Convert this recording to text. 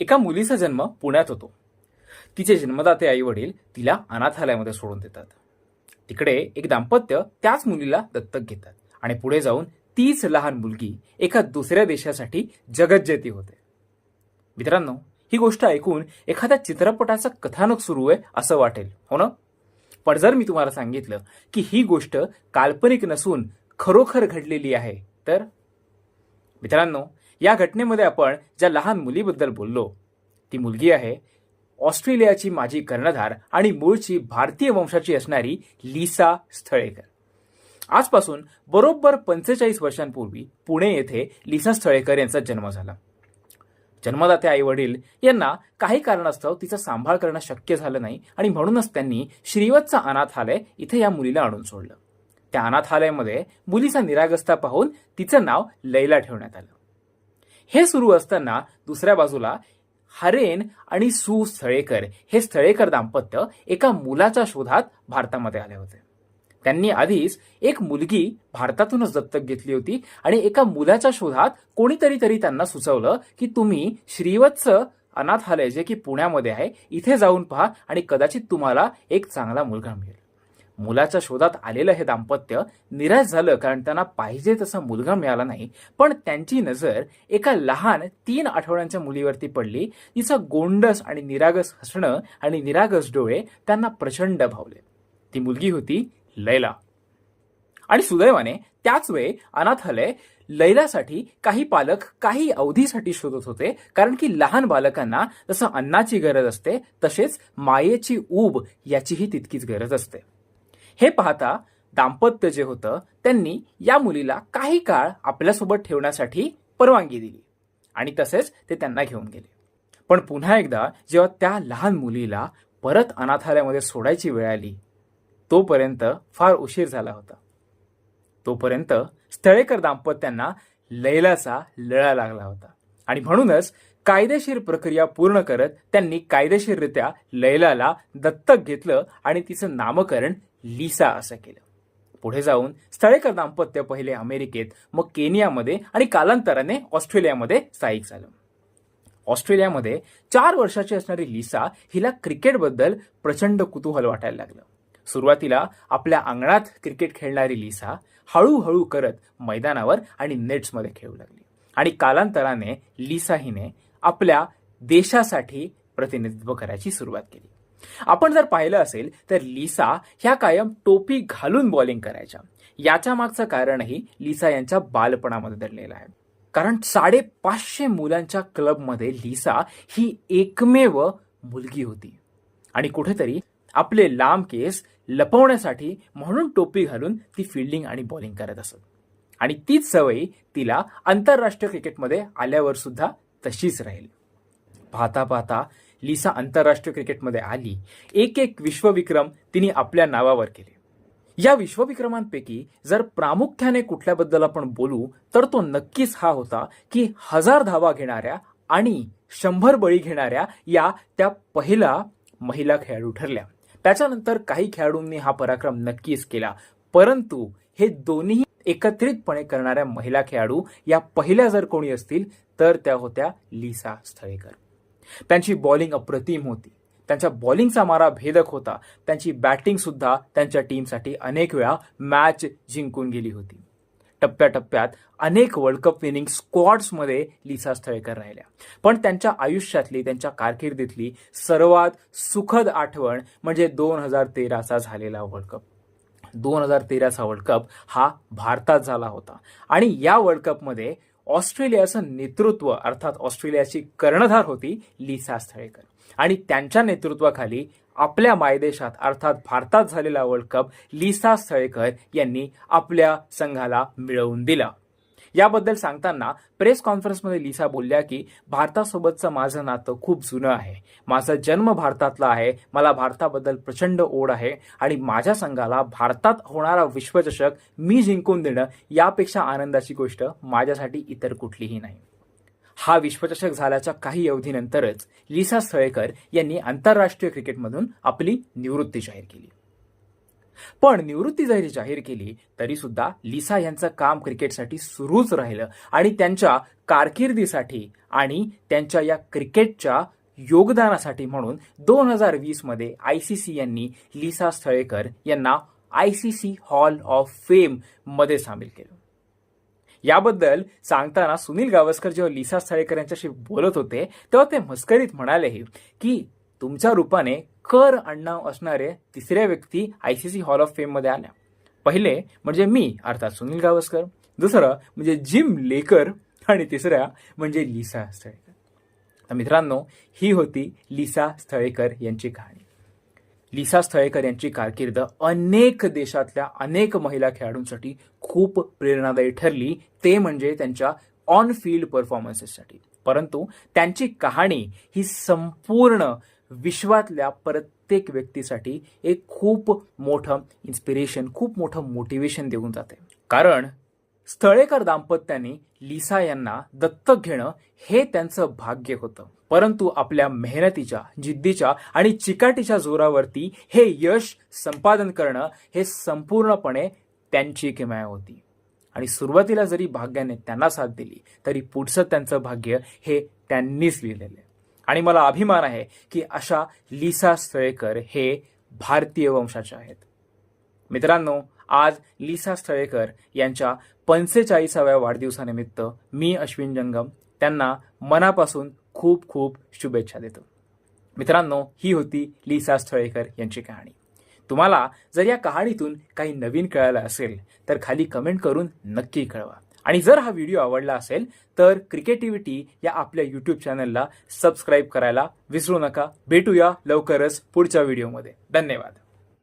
एका मुलीचा जन्म पुण्यात होतो. तिचे जन्मदाते आई वडील तिला अनाथालयामध्ये सोडून देतात. तिकडे एक दाम्पत्य त्याच मुलीला दत्तक घेतात आणि पुढे जाऊन तीच लहान मुलगी एका दुसऱ्या देशासाठी जगज्जेती होते. मित्रांनो ही गोष्ट ऐकून एखाद्या चित्रपटाचं कथानक सुरू आहे असं वाटेल हो ना? पण जर मी तुम्हाला सांगितलं की ही गोष्ट काल्पनिक नसून खरोखर घडलेली आहे तर? मित्रांनो या घटनेमध्ये आपण ज्या लहान मुलीबद्दल बोललो ती मुलगी आहे ऑस्ट्रेलियाची माजी कर्णधार आणि मूळची भारतीय वंशाची असणारी लिसा स्थळेकर. आजपासून बरोबर पंचेचाळीस वर्षांपूर्वी पुणे येथे लिसा स्थळेकर यांचा जन्म झाला. जन्मदाते आई वडील यांना काही कारणास्तव तिचा सांभाळ करणं शक्य झालं नाही आणि म्हणूनच त्यांनी श्रीवत्सा अनाथालय इथे या मुलीला आणून सोडलं. त्या अनाथालयामध्ये मुलीचा निरागस्ता पाहून तिचं नाव लैला ठेवण्यात आलं. हे सुरू असताना दुसऱ्या बाजूला हरेन आणि सु स्थळेकर हे स्थळेकर दाम्पत्य एका मुलाच्या शोधात भारतामध्ये आले होते. त्यांनी आधीच एक मुलगी भारतातूनच दत्तक घेतली होती आणि एका मुलाच्या शोधात कोणीतरी तरी त्यांना सुचवलं की तुम्ही श्रीवत्स अनाथालय जे की पुण्यामध्ये आहे इथे जाऊन पहा आणि कदाचित तुम्हाला एक चांगला मुलगा मिळेल. मुलाच्या शोधात आलेलं हे दाम्पत्य निराश झालं कारण त्यांना पाहिजे तसा मुलगा मिळाला नाही. पण त्यांची नजर एका लहान तीन आठवड्यांच्या मुलीवरती पडली. तिचं गोंडस आणि निरागस हसणं आणि निरागस डोळे त्यांना प्रचंड भावले. ती मुलगी होती लैला. आणि सुदैवाने त्याच वेळी अनाथालय लैलासाठी काही पालक काही अवधीसाठी शोधत होते. कारण की लहान बालकांना जसं अन्नाची गरज असते तसेच मायेची ऊब याचीही तितकीच गरज असते. हे पाहता दाम्पत्य जे होतं त्यांनी या मुलीला काही काळ आपल्यासोबत ठेवण्यासाठी परवानगी दिली आणि तसेच ते त्यांना घेऊन गेले. पण पुन्हा एकदा जेव्हा त्या लहान मुलीला परत अनाथालयामध्ये सोडायची वेळ आली तोपर्यंत फार उशीर झाला होता. तोपर्यंत स्थळेकर दाम्पत्यांना लैलाचा लळा लागला होता आणि म्हणूनच कायदेशीर प्रक्रिया पूर्ण करत त्यांनी कायदेशीररित्या लैलाला दत्तक घेतलं आणि तिचं नामकरण लिसा असं केलं. पुढे जाऊन स्थळेकर दाम्पत्य पहिले अमेरिकेत मग केनियामध्ये आणि कालांतराने ऑस्ट्रेलियामध्ये स्थायिक झालं. ऑस्ट्रेलियामध्ये चार वर्षाची असणारी लिसा हिला क्रिकेटबद्दल प्रचंड कुतूहल वाटायला लागलं. सुरुवातीला आपल्या अंगणात क्रिकेट खेळणारी लिसा हळूहळू करत मैदानावर आणि नेट्समध्ये खेळू लागली. आणि कालांतराने लिसा हिने आपल्या देशासाठी प्रतिनिधित्व करायची सुरुवात केली. आपण जर पाहिलं असेल तर लिसा ह्या कायम टोपी घालून बॉलिंग करायच्या. याच्या मागचं कारणही लिसा यांच्या बालपणामध्ये दडलेलं आहे. कारण साडेपाचशे मुलांच्या क्लबमध्ये लिसा ही एकमेव मुलगी होती. आणि कुठेतरी आपले लांब केस लपवण्यासाठी म्हणून टोपी घालून ती फिल्डिंग आणि बॉलिंग करत असत. आणि तीच सवय तिला आंतरराष्ट्रीय क्रिकेटमध्ये आल्यावर सुद्धा तशीच राहील. पाहता पाहता लिसा आंतरराष्ट्रीय क्रिकेटमध्ये आली. एक एक विश्वविक्रम तिने आपल्या नावावर केले. या विश्वविक्रमांपैकी जर प्रामुख्याने कुठल्याबद्दल आपण बोलू तर तो नक्कीच हा होता की हजार धावा घेणाऱ्या आणि शंभर बळी घेणाऱ्या या त्या पहिला महिला खेळाडू ठरल्या. त्याच्यानंतर काही खेळाडूंनी हा पराक्रम नक्कीच केला. परंतु हे दोन्ही एकत्रितपणे करणाऱ्या महिला खेळाडू या पहिल्या जर कोणी असतील तर त्या होत्या लिसा स्थळेकर. त्यांची बॉलिंग अप्रतिम होती. त्यांच्या बॉलिंगचा मारा भेदक होता. त्यांची बॅटिंग सुद्धा त्यांच्या टीमसाठी अनेक वेळा मॅच जिंकून गेली होती. टप्प्याटप्प्यात अनेक वर्ल्ड कप विनिंग स्क्वॉड्समध्ये लिसा स्थळेकर राहिल्या. पण त्यांच्या आयुष्यातली त्यांच्या कारकिर्दीतली सर्वात सुखद आठवण म्हणजे दोन हजार तेराचा झालेला वर्ल्ड कप दोन हजार तेराचा वर्ल्ड कप हा भारतात झाला होता. आणि या वर्ल्ड कपमध्ये ऑस्ट्रेलियाचं नेतृत्व अर्थात ऑस्ट्रेलियाची कर्णधार होती लिसा स्थळेकर. आणि त्यांच्या नेतृत्वाखाली आपल्या मायदेशात अर्थात भारतात झालेला वर्ल्ड कप लिसा स्थळेकर यांनी आपल्या संघाला मिळवून दिला. याबद्दल सांगताना प्रेस कॉन्फरन्समध्ये लिसा बोलल्या की भारतासोबतचं माझं नातं खूप जुनं आहे. माझा जन्म भारतातला आहे. मला भारताबद्दल प्रचंड ओढ आहे. आणि माझ्या संघाला भारतात होणारा विश्वचषक मी जिंकून देणं यापेक्षा आनंदाची गोष्ट माझ्यासाठी इतर कुठलीही नाही. हा विश्वचषक झाल्याच्या काही अवधीनंतरच लिसा स्थळेकर यांनी आंतरराष्ट्रीय क्रिकेटमधून आपली निवृत्ती जाहीर केली. पण निवृत्ती जरी जाहीर केली तरी सुद्धा लिसा यांचं काम क्रिकेटसाठी सुरूच राहिलं. आणि त्यांच्या कारकिर्दीसाठी आणि त्यांच्या या क्रिकेटच्या योगदानासाठी म्हणून दोन हजार वीसमध्ये आय सी सी यांनी लिसा स्थळेकर यांना I C C hall of फेममध्ये सामील केलं. याबद्दल सांगताना सुनील गावस्कर जेव्हा लिसा स्थळेकर यांच्याशी बोलत होते तेव्हा ते मस्करीत म्हणालेही की तुमच्या रूपाने कर आडनाव असणारे तिसऱ्या व्यक्ती आयसीसी हॉल ऑफ फेममध्ये आल्या. पहिले म्हणजे मी अर्थात सुनील गावस्कर. दुसरं म्हणजे जिम लेकर. आणि तिसऱ्या म्हणजे लिसा स्थळेकर. तर मित्रांनो ही होती लिसा स्थळेकर यांची कहाणी. लिसा स्थळेकर यांची कारकीर्द अनेक देशातल्या अनेक महिला खेळाडूंसाठी खूप प्रेरणादायी ठरली. ते म्हणजे त्यांच्या ऑन फील्ड परफॉर्मन्सेससाठी परंतु त्यांची कहाणी ही संपूर्ण विश्वातल्या प्रत्येक व्यक्तीसाठी एक खूप मोठं इन्स्पिरेशन खूप मोठं मोटिवेशन देऊन जाते. कारण स्थळेकर दाम्पत्याने लिसा यांना दत्तक घेणं हे त्यांचं भाग्य होतं. परंतु आपल्या मेहनतीच्या जिद्दीच्या आणि चिकाटीच्या जोरावरती हे यश संपादन करणं हे संपूर्णपणे त्यांची किमया होती. आणि सुरुवातीला जरी भाग्याने त्यांना साथ दिली तरी पुढचं त्यांचं भाग्य हे त्यांनीच लिहिलेलं आहे. आणि मला अभिमान आहे की अशा लिसा स्थळेकर हे भारतीय वंशाचे आहेत. मित्रांनो आज लिसा स्थळेकर यांच्या पंचेचाळीसाव्या वाढदिवसानिमित्त मी अश्विन जंगम त्यांना मनापासून खूप खूप शुभेच्छा देतो. मित्रांनो ही होती लिसा स्थळेकर यांची कहाणी. तुम्हाला जर या कहाणीतून काही नवीन कळालं असेल तर खाली कमेंट करून नक्की कळवा. आणि जर हा व्हिडिओ आवडला असेल तर क्रिकेटिव्हिटी या आपल्या यूट्यूब चॅनलला सबस्क्राईब करायला विसरू नका. भेटूया लवकरच पुढच्या व्हिडिओमध्ये धन्यवाद.